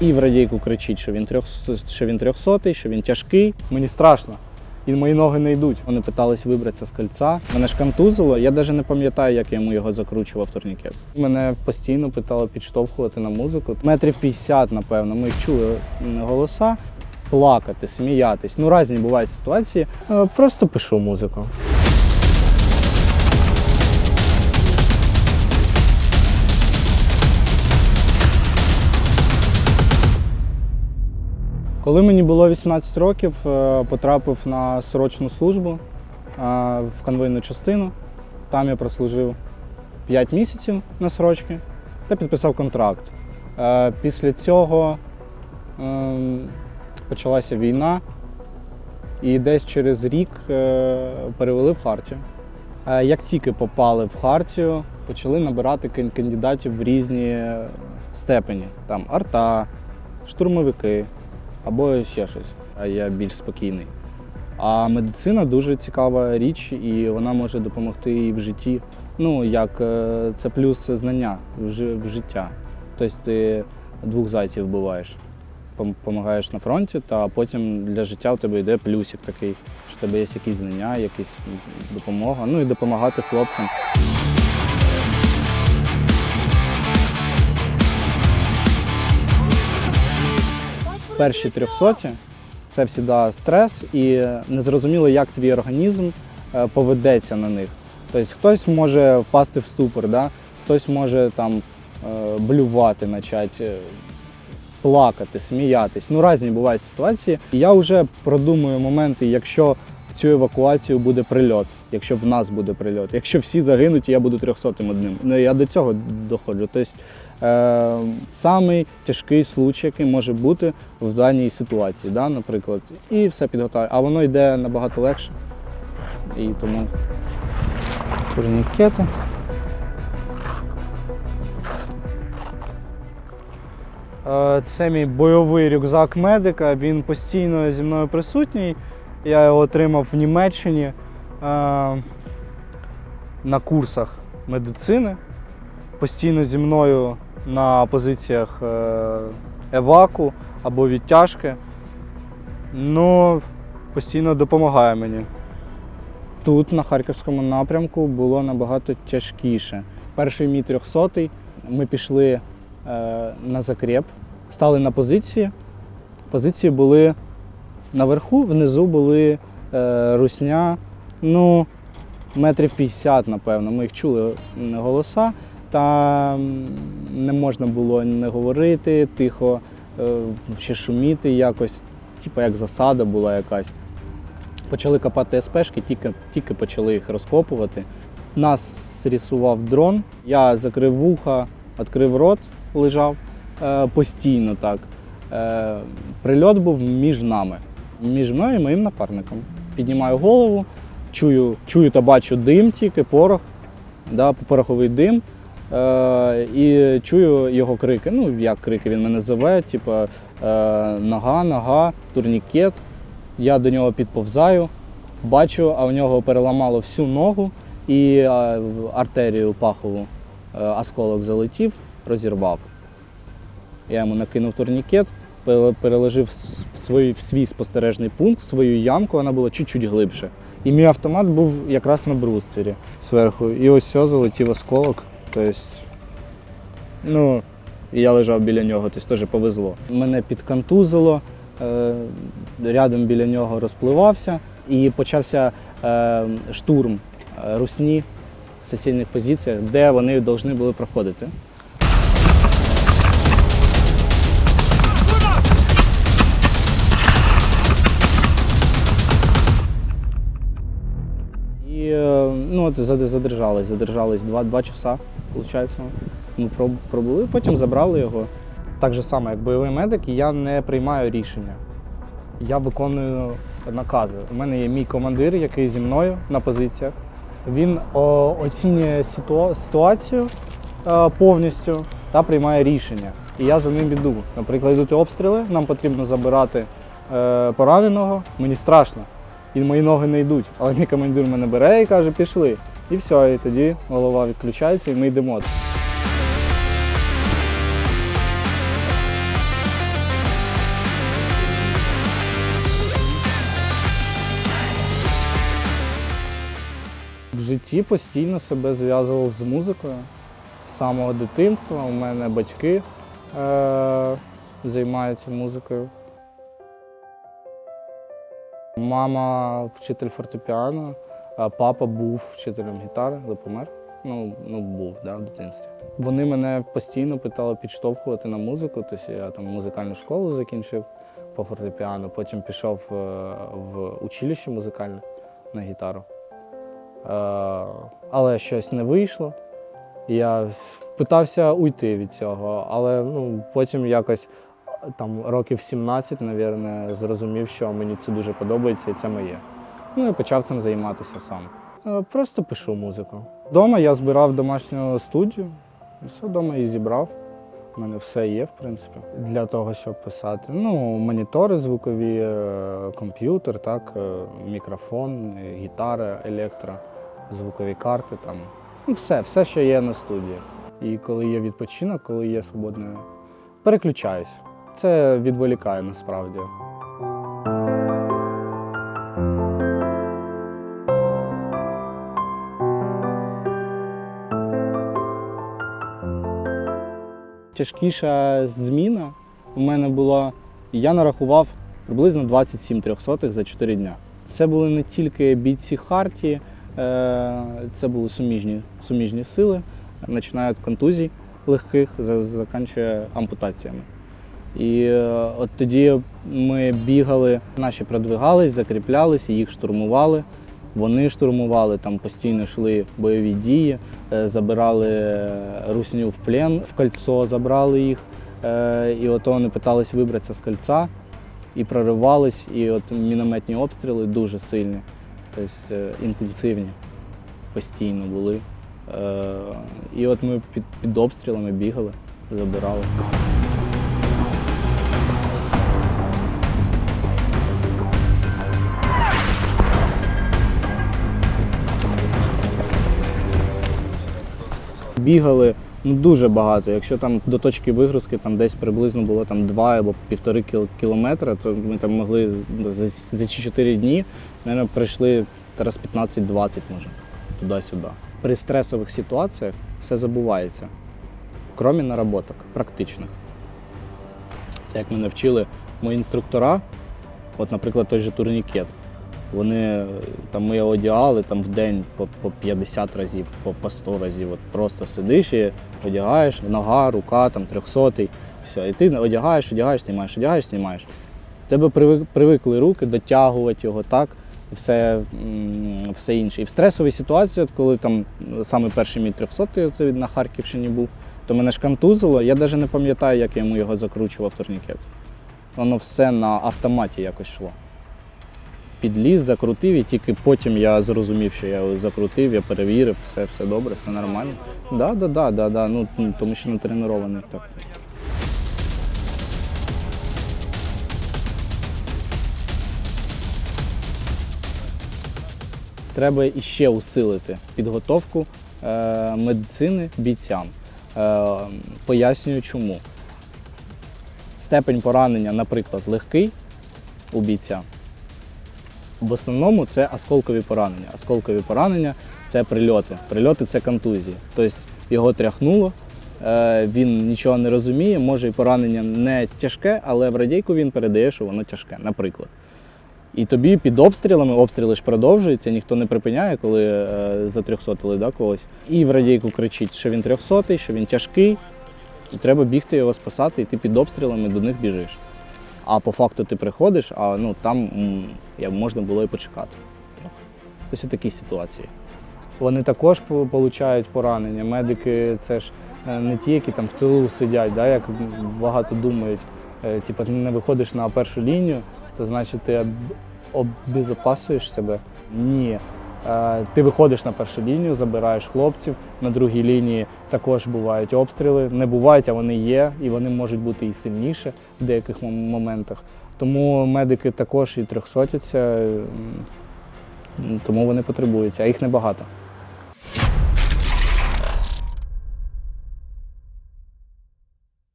і в радійку кричить, що він трьох, що він трьохсотий, що він тяжкий. Мені страшно. І мої ноги не йдуть. Вони питались вибратися з кольця. Мене ж контузило. Я навіть не пам'ятаю, як я йому його закручував турнікет. Мене постійно питали підштовхувати на музику. Метрів 50, напевно. Ми чули голоса. Плакати, сміятись. Ну, різні бувають ситуації. Е, Просто пишу музику. Коли мені було 18 років, е, потрапив на срочну службу е, в конвойну частину. Там я прослужив 5 місяців на срочки та підписав контракт. Е, Після цього ем, почалася війна, і десь через рік перевели в Хартію. Як тільки попали в Хартію, почали набирати кандидатів в різні степені. Там арта, штурмовики або ще щось. А я більш спокійний. А медицина дуже цікава річ, і вона може допомогти і в житті. Ну, як е, це плюс знання в, жи- життя. Тобто ти двох зайців вбиваєш. Допомагаєш на фронті, та потім для життя у тебе йде плюсик такий, що в тебе є якісь знання, якась допомога. Ну і допомагати хлопцям. Перші трьохсоті це завжди стрес і незрозуміло, як твій організм е, поведеться на них. Тобто хтось може впасти в ступор, да? хтось може там е, блювати, почати, е, плакати, сміятись. Ну, різні бувають ситуації. Я вже продумую моменти, якщо в цю евакуацію буде прильот, якщо в нас буде прильот, якщо всі загинуть, я буду трьохсотим одним. Ну, я до цього доходжу. Тобто, е, самий тяжкий случай, який може бути в даній ситуації, да, наприклад, і все підготовлю. А воно йде набагато легше. І тому турнікети. Е, Це мій бойовий рюкзак медика. Він постійно зі мною присутній. Я його отримав в Німеччині е, на курсах медицини. Постійно зі мною на позиціях е, еваку або відтяжки. Ну, постійно допомагає мені. Тут, на харківському напрямку, було набагато тяжкіше. Перший мій трьохсотий. Ми пішли е, на закреп, стали на позиції. Позиції були наверху, внизу були е, русня, ну, метрів 50, напевно. Ми їх чули голоса, та не можна було не говорити, тихо е, ще шуміти якось, типу як засада була якась. Почали копати СПшки, тільки, тільки почали їх розкопувати. Нас зрисував дрон, я закрив вуха, відкрив рот, лежав е, постійно так. Е, прильот був між нами, між мною і моїм напарником. Піднімаю голову, чую, чую та бачу дим тільки, порох, да, пороховий дим. Е, і чую його крики. Ну, як крики, він мене зове, типу, е, нога, нога, турнікет. Я до нього підповзаю, бачу, а в нього переламало всю ногу і е, артерію пахову осколок залетів, розірвав. Я йому накинув турнікет, переложив в свій, в свій спостережний пункт, свою ямку, вона була чуть-чуть глибше. І мій автомат був якраз на бруствері зверху. І ось все залетів осколок. Тобто, ну, я лежав біля нього, тобто теж повезло. Мене підконтузило, е, рядом біля нього розпливався і почався е, штурм е, русні в сесійних позиціях, де вони повинні були проходити. І е, ну, от задержались, задержались два, два часа, виходить. Ми проб- пробули, потім забрали його. Так же само, як бойовий медик, я не приймаю рішення. Я виконую накази. У мене є мій командир, який зі мною на позиціях. Він оцінює ситуа- ситуацію е, повністю та приймає рішення. І я за ним іду. Наприклад, йдуть обстріли, нам потрібно забирати е, пораненого. Мені страшно і мої ноги не йдуть. Але мій командир мене бере і каже, пішли. І все, і тоді голова відключається і ми йдемо. В житті постійно себе зв'язував з музикою. З самого дитинства у мене батьки е- займаються музикою. Мама вчитель фортепіано, а папа був вчителем гітари, але помер. Ну, ну був да, в дитинстві. Вони мене постійно питали підштовхувати на музику. Тобто я там музикальну школу закінчив по фортепіано, потім пішов е, в училище музикальне на гітару. Е, Але щось не вийшло. Я питався уйти від цього, але ну, потім якось там років 17, мабуть, зрозумів, що мені це дуже подобається і це моє. Ну і почав цим займатися сам. Е, Просто пишу музику. Дома я збирав домашню студію, все вдома і зібрав. У мене все є, в принципі, для того, щоб писати. Ну, монітори звукові, е, комп'ютер, так, е, мікрофон, гітара, електро, звукові карти. Там. Ну, все, все, що є на студії. І коли є відпочинок, коли є свободне, переключаюсь. Це відволікає насправді. Тяжкіша зміна у мене була, я нарахував приблизно 27 трьохсотих за 4 дня. Це були не тільки бійці Харті, е, це були суміжні, суміжні сили, починають контузій легких, за- закінчує ампутаціями. І е, от тоді ми бігали, наші продвигались, закріплялися, їх штурмували. Вони штурмували, там постійно йшли бойові дії, е, забирали е, русню в плен, в кольцо забрали їх. І от вони питались вибратися з кольця і проривались, і от мінометні обстріли дуже сильні, тобто інтенсивні, постійно були. І от ми під, під обстрілами бігали, забирали. Бігали ну, дуже багато. Якщо там до точки вигрузки там десь приблизно було там 2 або півтори кіл- кілометра, то ми там могли за, за 4 дні, мабуть, пройшли раз 15-20 може, туди-сюди. При стресових ситуаціях все забувається, крім наработок практичних. Це як мене вчили мої інструктора, от, наприклад, той же турнікет. Вони там ми одягали там в день по, по 50 разів, по, по 100 разів. От просто сидиш і одягаєш, нога, рука, там 300 все. І ти одягаєш, одягаєш, знімаєш, одягаєш, знімаєш. Тебе привик, привикли руки дотягувати його так, і все, все інше. І в стресовій ситуації, коли там саме перший мій 300 це на Харківщині був, то мене ж контузило. Я навіть не пам'ятаю, як я йому його закручував турнікет. Воно все на автоматі якось йшло підліз, закрутив, і тільки потім я зрозумів, що я закрутив, я перевірив, все, все добре, все нормально. Да, да, да, да, да. Ну, тому що не тренований так. Треба іще усилити підготовку е, медицини бійцям. Е, пояснюю чому. Степень поранення, наприклад, легкий у бійця. В основному це осколкові поранення. Осколкові поранення це прильоти. Прильоти це контузії. Тобто його тряхнуло, е, він нічого не розуміє, може і поранення не тяжке, але в радійку він передає, що воно тяжке, наприклад. І тобі під обстрілами, обстріли ж продовжуються, ніхто не припиняє, коли е, затрьохсотили да, когось. І в радійку кричить, що він трьохсотий, що він тяжкий, і треба бігти його спасати, і ти під обстрілами до них біжиш. А по факту ти приходиш, а ну там можна було і почекати. Тобто такі ситуації. Вони також получають поранення. Медики це ж е, не ті, які там в тилу сидять, да, як багато думають. Е, Типа ти не виходиш на першу лінію, то значить ти обезопасуєш себе. Ні. Е, Ти виходиш на першу лінію, забираєш хлопців. На другій лінії також бувають обстріли. Не бувають, а вони є, і вони можуть бути і сильніше в деяких моментах. Тому медики також і трьохсотяться, тому вони потребуються, а їх небагато.